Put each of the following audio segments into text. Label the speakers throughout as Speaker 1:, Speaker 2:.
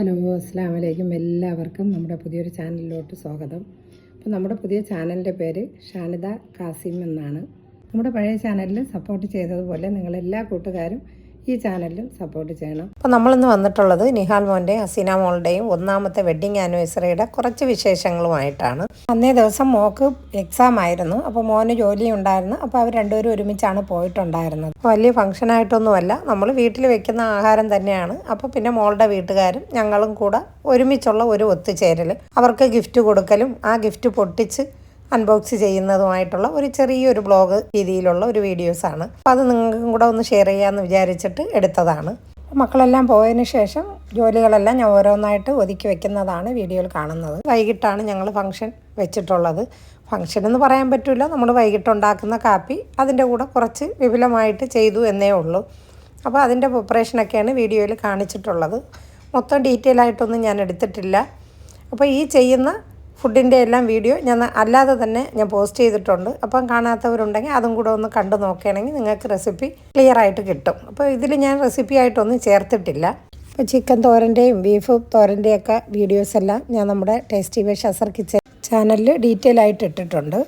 Speaker 1: Hello അസ്സാം വലൈക്കും എല്ലാവർക്കും നമ്മുടെ പുതിയൊരു ചാനലിലോട്ട് സ്വാഗതം. അപ്പോൾ നമ്മുടെ പുതിയ ചാനലിന്റെ പേര് ഷാനിദ കാസിം എന്നാണ്. നമ്മുടെ പഴയ ചാനലിൽ സപ്പോർട്ട് ചെയ്തതുപോലെ നിങ്ങളെല്ലാ കൂട്ടുകാരും ഈ ചാനലിലും സപ്പോർട്ട് ചെയ്യണം. അപ്പോൾ നമ്മളിന്ന് വന്നിട്ടുള്ളത് നിഹാൽ മോന്റെ ഹസീന മോളുടെയും ഒന്നാമത്തെ വെഡ്ഡിങ് ആനിവേഴ്സറിയുടെ കുറച്ച് വിശേഷങ്ങളുമായിട്ടാണ്. അന്നേ ദിവസം മോക്ക് എക്സാം ആയിരുന്നു. അപ്പോൾ മോന് ജോലി ഉണ്ടായിരുന്നു. അപ്പോൾ അവർ രണ്ടുപേരും ഒരുമിച്ചാണ് പോയിട്ടുണ്ടായിരുന്നത്. വലിയ വലിയ ഫംഗ്ഷനായിട്ടൊന്നുമല്ല നമ്മൾ വീട്ടിൽ വെക്കുന്ന ആഹാരം തന്നെയാണ്. അപ്പോൾ പിന്നെ മോളുടെ വീട്ടുകാരും ഞങ്ങളും കൂടെ ഒരുമിച്ചുള്ള ഒരു ഒത്തുചേരൽ അവർക്ക് ഗിഫ്റ്റ് കൊടുക്കലും ആ ഗിഫ്റ്റ് പൊട്ടിച്ച് അൺബോക്സ് ചെയ്യുന്നതുമായിട്ടുള്ള ഒരു ചെറിയൊരു ബ്ലോഗ് രീതിയിലുള്ള ഒരു വീഡിയോസാണ് അപ്പോൾ അത് നിങ്ങൾക്കും കൂടെ ഒന്ന് ഷെയർ ചെയ്യാമെന്ന് വിചാരിച്ചിട്ട് എടുത്തതാണ്. മക്കളെല്ലാം പോയതിന് ശേഷം ജോലികളെല്ലാം ഞാൻ ഓരോന്നായിട്ട് ഒതുക്കി വെക്കുന്നതാണ് വീഡിയോയിൽ കാണുന്നത്. വൈകിട്ടാണ് ഞങ്ങൾ ഫംഗ്ഷൻ വെച്ചിട്ടുള്ളത്. ഫംഗ്ഷൻ എന്ന് പറയാൻ പറ്റില്ല നമ്മൾ വൈകിട്ടുണ്ടാക്കുന്ന കാപ്പി അതിന്റെ കൂടെ കുറച്ച് വിപുലമായിട്ട് ചെയ്തു എന്നേ ഉള്ളൂ. അപ്പോൾ അതിന്റെ പ്രിപ്പറേഷനൊക്കെയാണ് വീഡിയോയിൽ കാണിച്ചിട്ടുള്ളത്. മൊത്തം ഡീറ്റെയിൽ ആയിട്ടൊന്നും ഞാൻ എടുത്തിട്ടില്ല. അപ്പോൾ ഈ ചെയ്യുന്ന ഫുഡിന്റെ എല്ലാം വീഡിയോ ഞാൻ അല്ലാതെ തന്നെ ഞാൻ പോസ്റ്റ് ചെയ്തിട്ടുണ്ട്. അപ്പം കാണാത്തവരുണ്ടെങ്കിൽ അതും കൂടെ ഒന്ന് കണ്ടു നോക്കുകയാണെങ്കിൽ നിങ്ങൾക്ക് റെസിപ്പി ക്ലിയർ ആയിട്ട് കിട്ടും. അപ്പോൾ ഇതിൽ ഞാൻ റെസിപ്പി ആയിട്ടൊന്നും ചേർത്തിട്ടില്ല. അപ്പോൾ ചിക്കൻ തോരന്റെയും ബീഫ് തോരന്റെയൊക്കെ വീഡിയോസ് എല്ലാം ഞാൻ നമ്മുടെ ടേസ്റ്റി വേ ഷസർ കിച്ചൻ ചാനലിൽ ഡീറ്റെയിൽ ആയിട്ട് ഇട്ടിട്ടുണ്ട്.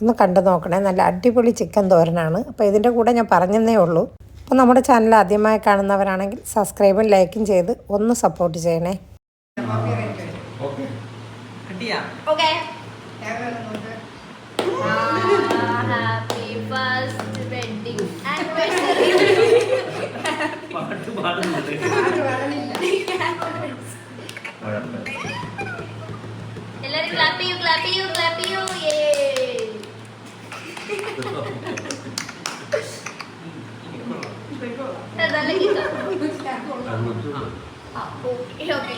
Speaker 1: ഒന്ന് കണ്ടു നോക്കണേ. നല്ല അടിപൊളി ചിക്കൻ തോരനാണ്. അപ്പോൾ ഇതിന്റെ കൂടെ ഞാൻ പറഞ്ഞതേ ഉള്ളൂ. അപ്പോൾ നമ്മുടെ ചാനൽ ആദ്യമായി കാണുന്നവരാണെങ്കിൽ സബ്സ്ക്രൈബും ലൈക്കും ചെയ്ത് ഒന്ന് സപ്പോർട്ട് ചെയ്യണേ.
Speaker 2: Ah, happy first wedding anniversary.
Speaker 3: പാട്ട് പാടുന്നുണ്ട്
Speaker 2: എല്ലാരും clap ചെയ്യൂ clap ചെയ്യൂ clap ചെയ്യൂ Yay. അത് നല്ല ഗീതാ. ആ, okay, okay.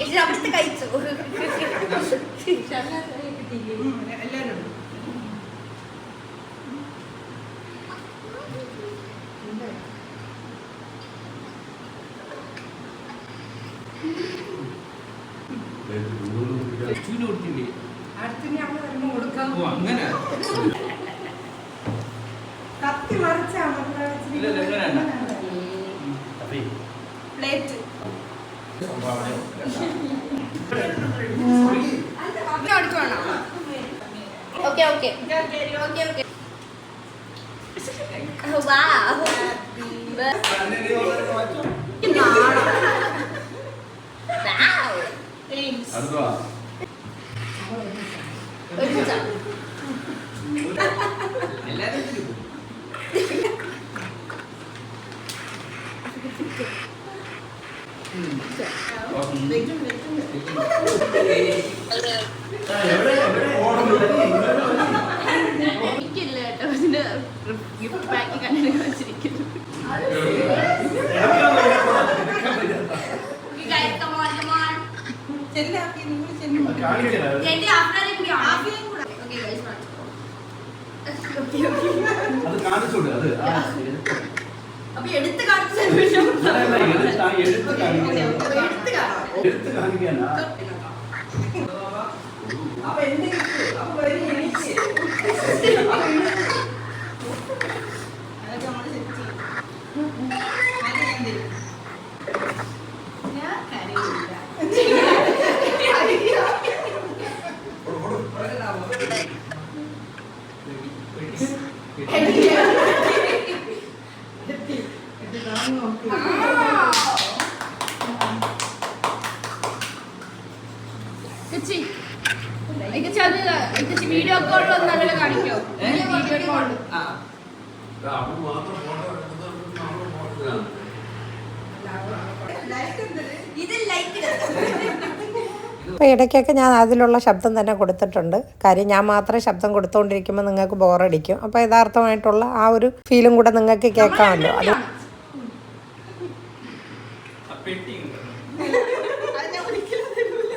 Speaker 3: കൊടുത്തില്ലേ അങ്ങനെ ഇങ്ങനെ വേണ്ട.
Speaker 4: Plate
Speaker 2: okay okay okay okay
Speaker 3: എല്ലാരും.
Speaker 2: എനിക്കില്ല കേട്ടോ ഇതിന്റെ ഗിഫ്റ്റ് പാക്ക് കണ്ടിട്ട് വെച്ചിരിക്കുന്നു അപ്പൊ എടുത്ത് കാണിച്ചു
Speaker 5: എടുത്ത് ആ എടുത്ത് കാണിക്കാനാ?
Speaker 4: അപ്പൊ എന്റെ gift, അപ്പൊ വരും എനിക്ക്. അതൊക്കെ നമ്മൾ set ചെയ്യും. അത് ഞാൻ തരും. ഞാൻ കരയില്ല. ഇത് കാണുന്ന നോക്ക്.
Speaker 2: ഇക്കച്ചി, ഇക്കച്ചി അത് വീഡിയോ കോൾ വന്നാലോ കാണിക്കോ? വീഡിയോ? ഇത് ലൈക്ക്
Speaker 1: അപ്പോൾ ഇടയ്ക്കൊക്കെ ഞാൻ അതിലുള്ള ശബ്ദം തന്നെ കൊടുത്തിട്ടുണ്ട്. കാര്യം ഞാൻ മാത്രമേ ശബ്ദം കൊടുത്തുകൊണ്ടിരിക്കുമ്പോൾ നിങ്ങൾക്ക് ബോറടിക്കും അപ്പോൾ യഥാർത്ഥമായിട്ടുള്ള ആ ഒരു ഫീലും കൂടെ നിങ്ങൾക്ക് കേൾക്കാമല്ലോ. അത്
Speaker 3: ആ പെട്ടി ഉണ്ട്.
Speaker 4: അത് ഞാൻ ഒരിക്കലും തരൂല.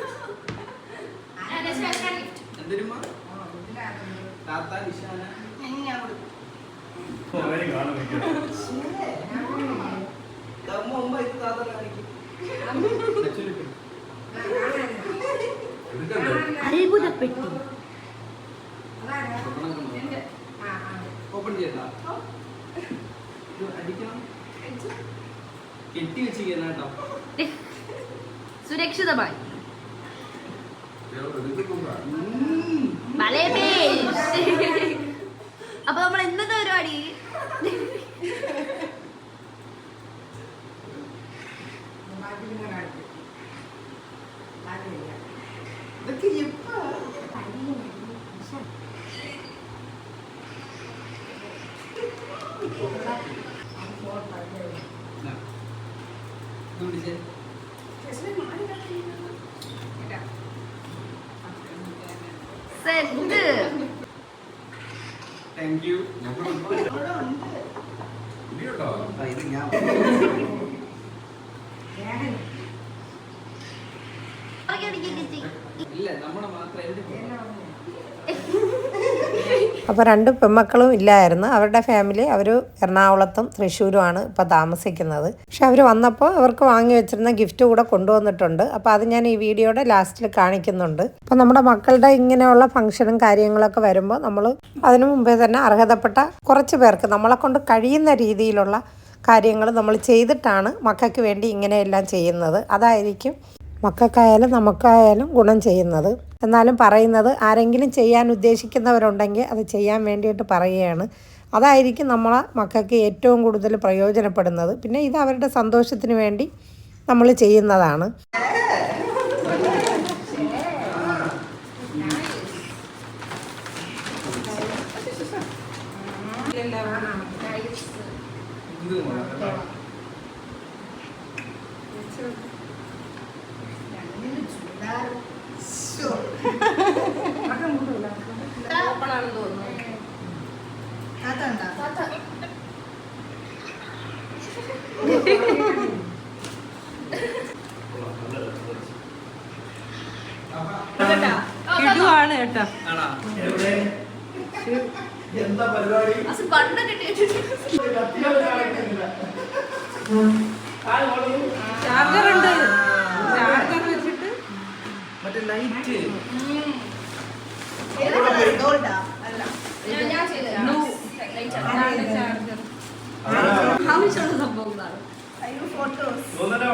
Speaker 3: എന്തിനുമ്മാ?
Speaker 4: ആ, ഇതിനകത്തുണ്ട്.
Speaker 3: താത്ത, നിഷാന.
Speaker 4: ഇനി ഞാൻ കൊടുക്കും.
Speaker 5: അവർ കാണും
Speaker 3: ദമ്മ ഉമ്മ ഇത് താത്ത കാണിക്കും. ചുരുക്ക്.
Speaker 2: അത്ഭുതപ്പെട്ടു.
Speaker 3: ഓപ്പൺ ചെയ്യണ്ട ഇത് അടിക്കണം. കെട്ടി വെച്ചിരിക്കുന്ന കേട്ടോ.
Speaker 2: സുരേഖ സുരക്ഷിതമായി. അപ്പൊ നമ്മൾ ഇന്നത്തെ പരിപാടി
Speaker 4: ബാക്കി പിന്നെ കാണിക്കും. ബാക്കിയില്ല.
Speaker 3: ഇതൊക്കെ എപ്പാ?
Speaker 5: താങ്ക് യു
Speaker 3: ഉണ്ട്.
Speaker 5: ഇത് ഞാൻ
Speaker 4: വേഗം
Speaker 1: അപ്പോൾ രണ്ട് പെൺമക്കളും ഇല്ലായിരുന്നു. അവരുടെ ഫാമിലി അവർ എറണാകുളത്തും തൃശ്ശൂരുമാണ് ഇപ്പോൾ താമസിക്കുന്നത്. പക്ഷെ അവർ വന്നപ്പോൾ അവർക്ക് വാങ്ങി വെച്ചിരുന്ന ഗിഫ്റ്റ് കൂടെ കൊണ്ടുവന്നിട്ടുണ്ട്. അപ്പോൾ അത് ഞാൻ ഈ വീഡിയോയുടെ ലാസ്റ്റിൽ കാണിക്കുന്നുണ്ട്. അപ്പോൾ നമ്മുടെ മക്കളുടെ ഇങ്ങനെയുള്ള ഫംഗ്ഷനും കാര്യങ്ങളൊക്കെ വരുമ്പോൾ നമ്മൾ അതിനു മുമ്പേ തന്നെ അർഹതപ്പെട്ട കുറച്ച് പേർക്ക് നമ്മളെ കൊണ്ട് കഴിയുന്ന രീതിയിലുള്ള കാര്യങ്ങൾ നമ്മൾ ചെയ്തിട്ടാണ് മക്കൾക്ക് വേണ്ടി ഇങ്ങനെയെല്ലാം ചെയ്യുന്നത്. അതായിരിക്കും മക്കൾക്കായാലും നമുക്കായാലും ഗുണം ചെയ്യുന്നത്. എന്നാലും പറയുന്നത് ആരെങ്കിലും ചെയ്യാൻ ഉദ്ദേശിക്കുന്നവരുണ്ടെങ്കിൽ അത് ചെയ്യാൻ വേണ്ടിയിട്ട് പറയുകയാണ്. അതായിരിക്കും നമ്മളെ മക്കൾക്ക് ഏറ്റവും കൂടുതൽ പ്രയോജനപ്പെടുന്നത്. പിന്നെ ഇത് അവരുടെ സന്തോഷത്തിന് വേണ്ടി നമ്മൾ ചെയ്യുന്നതാണ്. ഇടുവാണ് കേട്ടോ?
Speaker 5: എന്താ പരിപാടി
Speaker 1: ചാർജർ ഉണ്ട്. ചാർജർ വെച്ചിട്ട്.
Speaker 5: മറ്റേ ലൈറ്റ്
Speaker 2: ആവശ്യമുള്ള സംഭവങ്ങളാണ്.
Speaker 5: തോന്നട്ടെ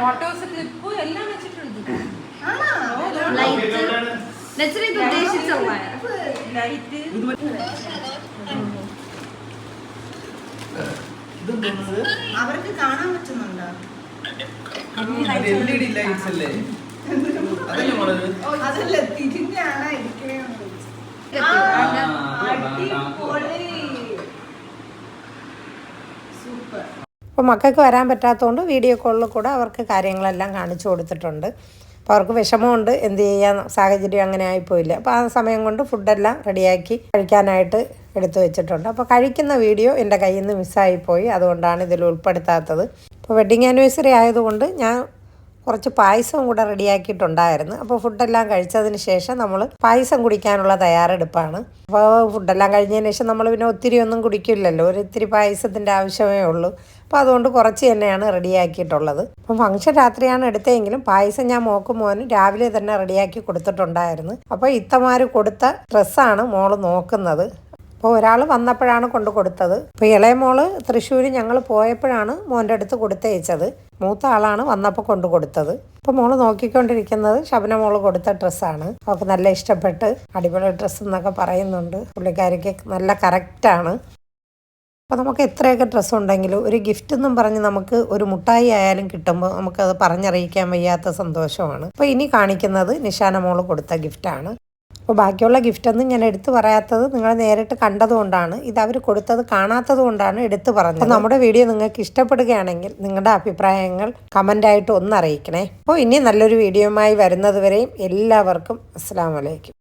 Speaker 1: ഫോട്ടോസ് ക്ലിപ്പ് എല്ലാം വെച്ചിട്ടുണ്ട്.
Speaker 3: ആണോ?
Speaker 2: ലൈറ്റ്. നെച്ചറി ഇത്
Speaker 1: ലൈറ്റ്
Speaker 5: ഇതെന്തോന്നത്
Speaker 3: അവർക്ക് കാണാൻ പറ്റുന്നുണ്ടോ?
Speaker 5: അതല്ലേ
Speaker 3: തിരിഞ്ഞാണ് സൂപ്പർ.
Speaker 1: അപ്പോൾ മക്കൾക്ക് വരാൻ പറ്റാത്തതുകൊണ്ട് വീഡിയോ കോളിൽ കൂടെ അവർക്ക് കാര്യങ്ങളെല്ലാം കാണിച്ചു കൊടുത്തിട്ടുണ്ട്. അപ്പോൾ അവർക്ക് വിഷമമുണ്ട് എന്ത് ചെയ്യാൻ സാഹചര്യം അങ്ങനെ ആയിപ്പോയില്ല. അപ്പോൾ ആ സമയം കൊണ്ട് ഫുഡെല്ലാം റെഡിയാക്കി കഴിക്കാനായിട്ട് എടുത്തു വെച്ചിട്ടുണ്ട്. അപ്പോൾ കഴിക്കുന്ന വീഡിയോ എന്റെ കയ്യിൽ നിന്ന് മിസ്സായിപ്പോയി അതുകൊണ്ടാണ് ഇതിൽ ഉൾപ്പെടുത്താത്തത്. അപ്പോൾ വെഡ്ഡിങ് ആനിവേഴ്സറി ആയതുകൊണ്ട് ഞാൻ കുറച്ച് പായസവും കൂടെ റെഡിയാക്കിയിട്ടുണ്ടായിരുന്നു. അപ്പോൾ ഫുഡെല്ലാം കഴിച്ചതിന് ശേഷം നമ്മൾ പായസം കുടിക്കാനുള്ള തയ്യാറെടുപ്പാണ്. അപ്പോൾ ഫുഡെല്ലാം കഴിഞ്ഞതിന് ശേഷം നമ്മൾ പിന്നെ ഒത്തിരി ഒന്നും കുടിക്കില്ലല്ലോ. ഒരു ഇത്തിരി പായസത്തിന്റെ ആവശ്യമേ ഉള്ളൂ. അപ്പോൾ അതുകൊണ്ട് കുറച്ച് തന്നെയാണ് റെഡിയാക്കിയിട്ടുള്ളത്. അപ്പം ഫംഗ്ഷൻ രാത്രിയാണ് എടുത്തതെങ്കിലും പായസം ഞാൻ മോക്കും മോനും രാവിലെ തന്നെ റെഡിയാക്കി കൊടുത്തിട്ടുണ്ടായിരുന്നു. അപ്പോൾ ഇത്തമാർ കൊടുത്ത ഡ്രസ്സാണ് മോൾ നോക്കുന്നത്. അപ്പോൾ ഒരാൾ വന്നപ്പോഴാണ് കൊണ്ട് കൊടുത്തത്. അപ്പോൾ ഇളയ മോൾ തൃശ്ശൂർ ഞങ്ങൾ പോയപ്പോഴാണ് മോന്റെ അടുത്ത് കൊടുത്തയച്ചത്. മൂത്ത ആളാണ് വന്നപ്പോൾ കൊണ്ട് കൊടുത്തത്. അപ്പോൾ മോൾ നോക്കിക്കൊണ്ടിരിക്കുന്നത് ശബന മോൾ കൊടുത്ത ഡ്രസ്സാണ്. അവൾക്ക് നല്ല ഇഷ്ടപ്പെട്ട് അടിപൊളി ഡ്രസ്സ് എന്നൊക്കെ പറയുന്നുണ്ട്. പുള്ളിക്കാരിക്ക് നല്ല കറക്റ്റാണ് അപ്പോൾ നമുക്ക് എത്രയൊക്കെ ഡ്രസ്സ് ഉണ്ടെങ്കിലും ഒരു ഗിഫ്റ്റ് എന്നും പറഞ്ഞ് നമുക്ക് ഒരു മുട്ടായി ആയാലും കിട്ടുമ്പോൾ നമുക്കത് പറഞ്ഞറിയിക്കാൻ വയ്യാത്ത സന്തോഷമാണ്. അപ്പോൾ ഇനി കാണിക്കുന്നത് നിഷാന മോൾ കൊടുത്ത ഗിഫ്റ്റാണ് അപ്പോൾ ബാക്കിയുള്ള ഗിഫ്റ്റൊന്നും ഞാൻ എടുത്തു പറയാത്തത് നിങ്ങൾ നേരിട്ട് കണ്ടതുകൊണ്ടാണ് ഇത് അവർ കൊടുത്തത് കാണാത്തത് കൊണ്ടാണ് എടുത്തു പറഞ്ഞത്. അപ്പോൾ നമ്മുടെ വീഡിയോ നിങ്ങൾക്ക് ഇഷ്ടപ്പെടുകയാണെങ്കിൽ നിങ്ങളുടെ അഭിപ്രായങ്ങൾ കമന്റായിട്ട് ഒന്ന് അറിയിക്കണേ. അപ്പോൾ ഇനി നല്ലൊരു വീഡിയോയുമായി വരുന്നതുവരെയും എല്ലാവർക്കും അസ്സാം വലൈക്കും